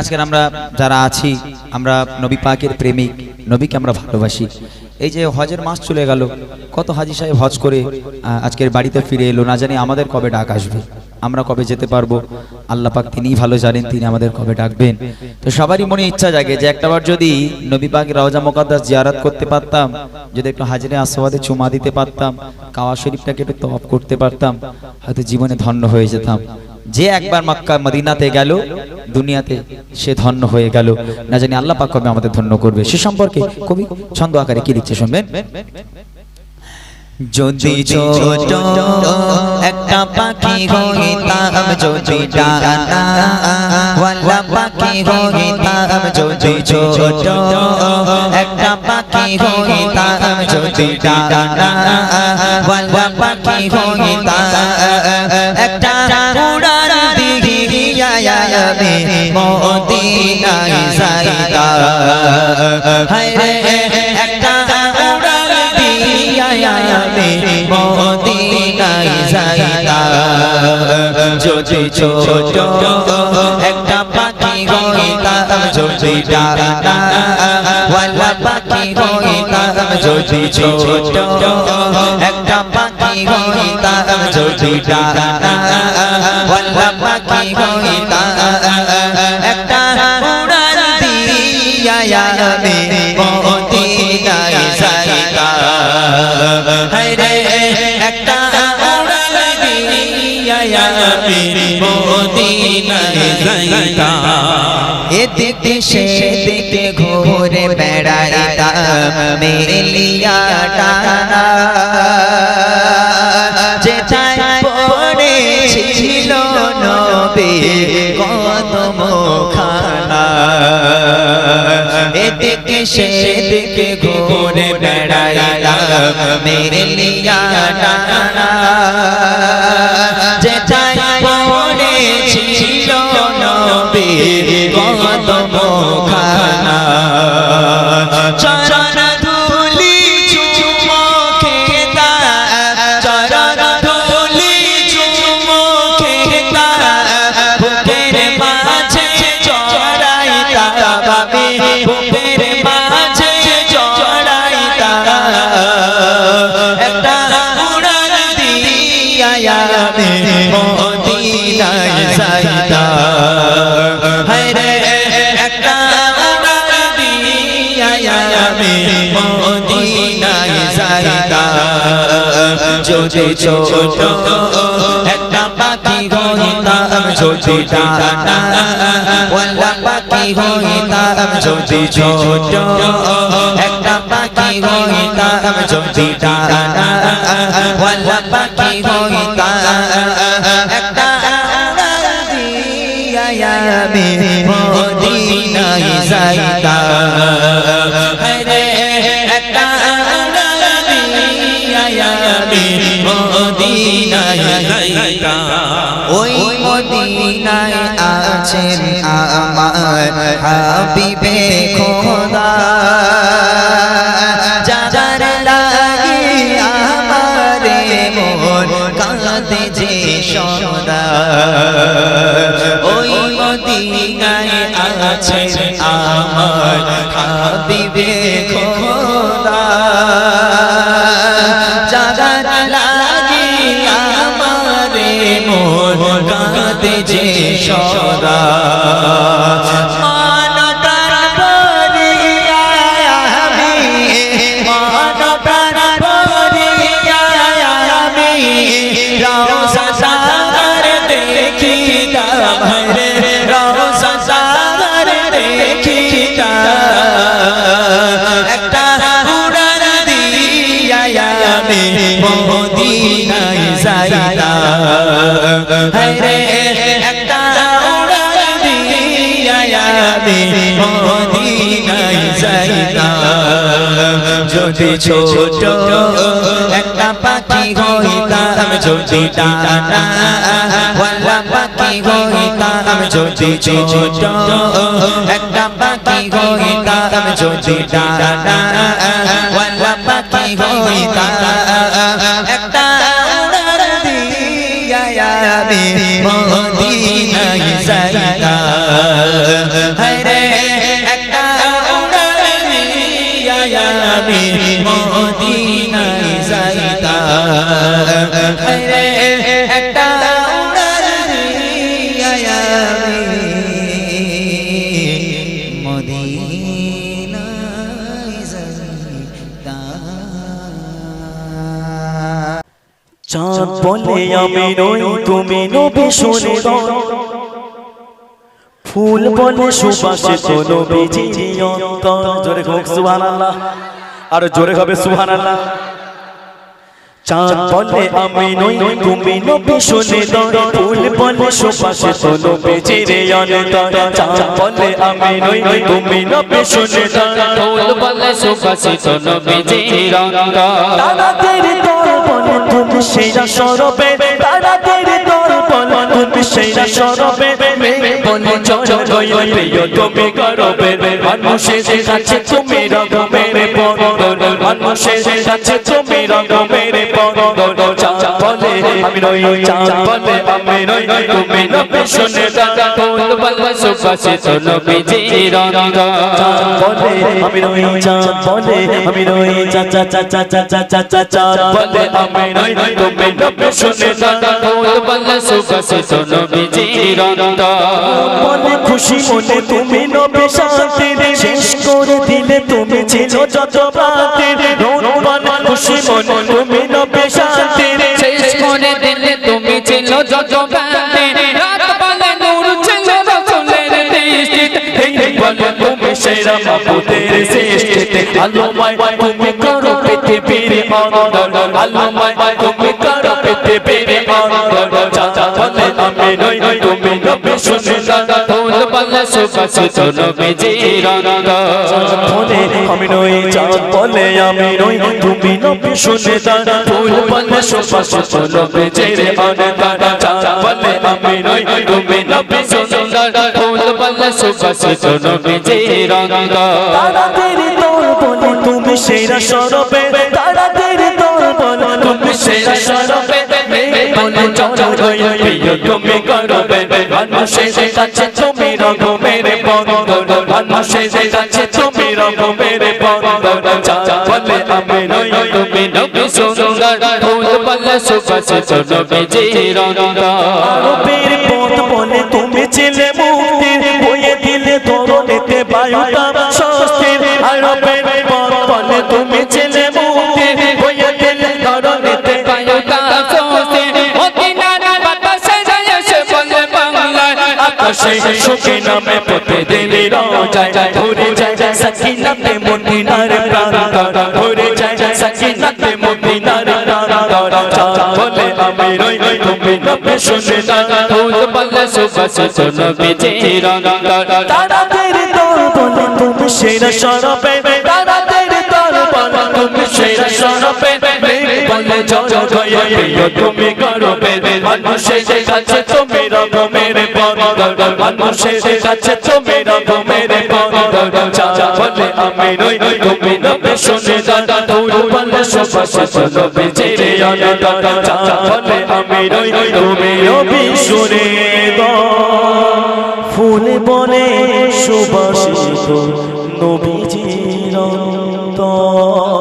আজকের আমরা যারা আছি, আমরা নবী পাকের প্রেমিক, নবীকে আমরা ভালোবাসি। এই যে হজের মাস চলে গেল, কত হাজি সাহেব হজ করে আজকের বাড়িতে ফিরে এলো, না জানি আমাদের কবে ডাক আসবে, আমরা কবে যেতে পারব, আল্লাহ পাক তিনিই ভালো জানেন, তিনি আমাদের কবে ডাকবেন। তো সবারই মনে ইচ্ছা জাগে যে একটাবার যদি নবী পাক রওজা মোকাদ্দাস জিয়ারত করতে পারতাম, যদি একটু হাজিরে আসওয়াদে চুমা দিতে পারতাম কাওয়া শরীফটাকে একটু তপ করতে পারতাম, হয়তো জীবনে ধন্য হয়ে যেতাম। যে একবার মক্কা মদিনাতে গেল, দুনিয়াতে সে ধন্য হয়ে গেল। না জানি আল্লাহ পাক কবে আমাদের ধন্য করবে। সে সম্পর্কে কবি ছন্দ আকারে কি লিখছে শুনবেন? যদি ছোট একটা পাখি হইতাম, যদি ডানা পাখি হইতাম, যদি ছোট একটা পাখি হইতাম, যদি ডানা পাখি হইতাম আমি মদিনায় যাইতা। হায় রে, একটা উড়ান দিয়া আমি মদিনায় যাইতা। যদি ছোট একটা পাখি হইতাম যদি ডানা ওয়ালা পাখি হইতাম যদি ছোট একটা পাখি হইতাম যদি ডানা ওয়ালা পাখি হইতাম আমি মদিনায় যাইতা হায়রে, একটা উড়াল দিয়া আমি মদিনায় সেদিকে ঘুরে বেড়াইতাম মেলিয়া টানা। যেটায় পড়েছিল নবী এদিকে সেদিকে ঘুরে বেড়াইলাম মেরে লিয়া টানা। যেটায় পড়েছিল নবী যদি ছোট একটা পাখি হইতাম যদি ডানা ওয়ালা পাখি হইতাম যদি ছোট একটা পাখি হইতাম যদি ডানা ওয়ালা পাখি হইতাম একটা আমি মদিনায় যাইতা হাবিবে খোদা যার লাগি আমারে মন কাঁদে যে সদা দেখিতাম রে রওজা সাগর দেখিতাম একটা উড়ান দিয়া আমি মদিনায় যাইতা হায়রে একটা উড়ান দিয়া আমি মদিনায় যাইতা যদি ছোট, একটা পাখি হইতাম যদি ডানা। পাখি হইতাম যদি ছোট একটা পাখি হইতাম যদি ডানা ওয়ালা পাখি হইতাম একটা উড়াল দিয়া আমি মদিনায় যাইতা হরে একটা উড়াল দিয়া আমি মদিনায় যাইতাম হরে চাঁদ বলে আমি নই, তুমি নবী শুনে ফুল বলে সুবাসে তো নবীজি অন্তর জোরে হোক সুবহানাল্লাহ। আর জোরে হবে, সুবহানাল্লাহ। চাঁদ বলে আমি নই তুমি নবী শুনে দাও ফুল বলে সুবাসে তো নবীজি অন্তর চাঁদ বলে আমি নই তুমি নবী শুনে দাও ফুল বলে সুবাসিত নবীজির অঙ্গ তারাদের দল বলে তুমি সেরা সরবে। তারাদের দল বলে তুমি সেরা সরবে। বলে চল গয় প্রিয় তুমি করবে মানুষের কাছে তুমি রকমের বন্ধন। মানুষের কাছে তুমি রকমের চাঁদ বলে আমি রই খুশি মনে তুমি তুমি সেরা মাপুদের সৃষ্টিতে আলোময় তুমি করো পৃথিবীর অন্দর আলোময় সুবাসিত নবীজির অনন্দ ফলে আমি নই চপলে আমি নই তুমি নবী শুনে দান ফুল বলে সুবাসিত নবীজির অনন্দ চপলে আমি নই তুমি নবী শুনে দান ফুল বলে সুবাসিত নবীজির অনন্দ তারা তেরি তোর বলে তুমি সেরা স্বরূপে তারা তেরি তোর বলে তুমি সেরা স্বরূপে বলে চল তুমি গরবে মানুষে যাচ্ছে, তুমি রঙ মেরে বন্ধ মানুষে যাচ্ছে, তুমি রঙ মেরে বন্ধ বলে আমি নই, তুমি নবী সুন্দর। ফুল বলে সুবাস নবী জি রঙ বলে তুমি ছিলে মুক্তি বয়ে দিলে ধরনেতে বায়ুতা আসে শোকে নামে পথে দিলে রাজায় ভরে যায় সকিনাতে মদিনার প্রান্তর ভরে যায় সকিনাতে মদিনার প্রান্তর বলে আমি রই তুমি নবে শুনে না ভূত বলে সুবাস শোনো বেজে রঙ্গর তারা দের তোর বলে তুমি সেরা সরবে তারা দের তোর বলে তুমি সেরা সরবে বলে জয় জয় তুমি করবে মানুষের কাছে তো মানুষের কাছে তুমি রকমের বন্ধন বলে আমি নই সুবাসিত নবীজির অন্তর।